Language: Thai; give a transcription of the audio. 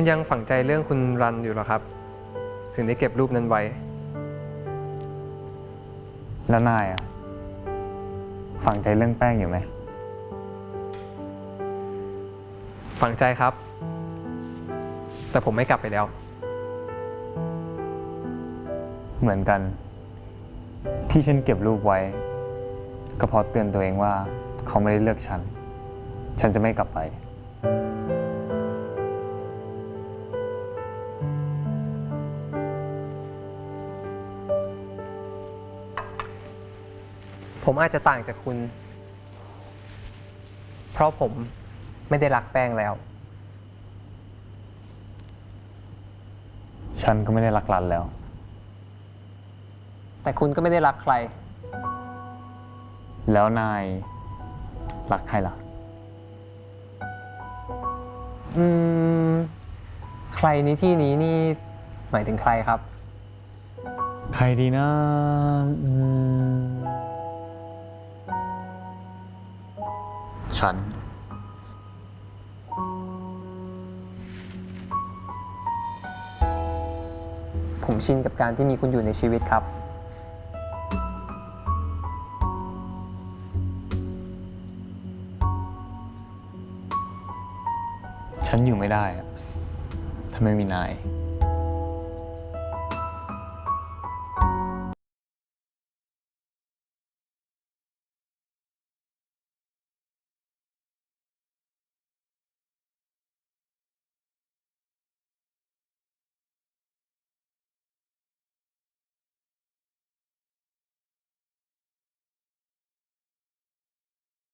คุณยังฝังใจเรื่องคุณรันอยู่เหรอครับ ถึงได้เก็บรูปนั้นไว้ แล้วนายอะฝังใจเรื่องแป้งอยู่ไหม ฝังใจครับ แต่ผมไม่กลับไปแล้ว เหมือนกัน ที่ฉันเก็บรูปไว้ ก็เพราะเตือนตัวเองว่า เขาไม่ได้เลือกฉัน ฉันจะไม่กลับไป ผมอาจจะต่างจากคุณ เพราะผมไม่ได้รักแป้งแล้ว ฉันก็ไม่ได้รักรันแล้ว แต่คุณก็ไม่ได้รักใคร แล้วนายรักใครล่ะ อืม ใครในที่นี้นี่หมายถึงใครครับ ใครดีนะอืม ฉัน ผมชินกับการที่มีคุณอยู่ในชีวิตครับ ฉันอยู่ไม่ได้อะถ้าไม่มีนาย